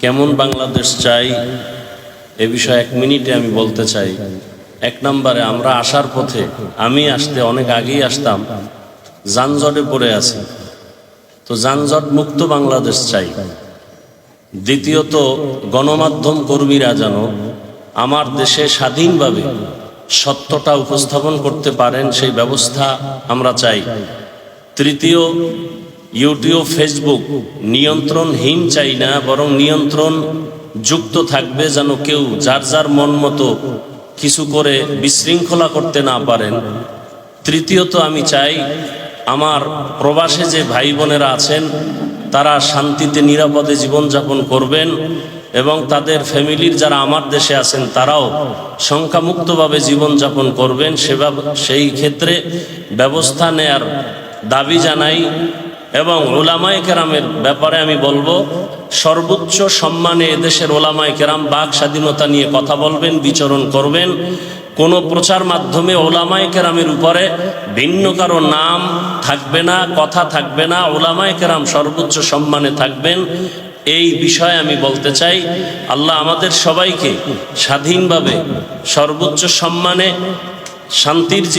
কেমন বাংলাদেশ চাই, এ বিষয়ে এক মিনিটে আমি বলতে চাই। এক নম্বরে, আমরা আসার পথে, আমি আসতে, অনেক আগেই আসতাম, যানজটে পড়ে আছি। তো যানজট মুক্ত বাংলাদেশ চাই। দ্বিতীয়ত, গণমাধ্যম কর্মীরা যেন আমার দেশে স্বাধীনভাবে সত্যটা উপস্থাপন করতে পারেন, সেই ব্যবস্থা আমরা চাই। তৃতীয় ইউটিউব ফেসবুক নিয়ন্ত্রণহীন চাই না, বরং নিয়ন্ত্রণ যুক্ত থাকবে যেন কেউ যার যার মন মতো কিছু করে বিশৃঙ্খলা করতে না পারেন। তৃতীয়ত আমি চাই, আমার প্রবাসে যে ভাই বোনেরা আছেন, তারা শান্তিতে, নিরাপদে জীবনযাপন করবেন এবং তাদের ফ্যামিলির যারা আমার দেশে আছেন, তারাও সংখ্যামুক্তভাবে জীবনযাপন করবেন। সেবা সেই ক্ষেত্রে ব্যবস্থা নেয়ার দাবি জানাই এবং ওলামায় কেরামের ব্যাপারে আমি বলব, সর্বোচ্চ সম্মানে এদেশের ওলামায় কেরাম বাক স্বাধীনতা নিয়ে কথা বলবেন, বিচরণ করবেন। কোনো প্রচার মাধ্যমে ওলামায় কেরামের উপরে ভিন্ন কারও নাম থাকবে না, কথা থাকবে না ওলামায় কেরাম সর্বোচ্চ সম্মানে থাকবেন। এই বিষয়ে আমি বলতে চাই, আল্লাহ আমাদের সবাইকে স্বাধীনভাবে সর্বোচ্চ সম্মানে শান্তির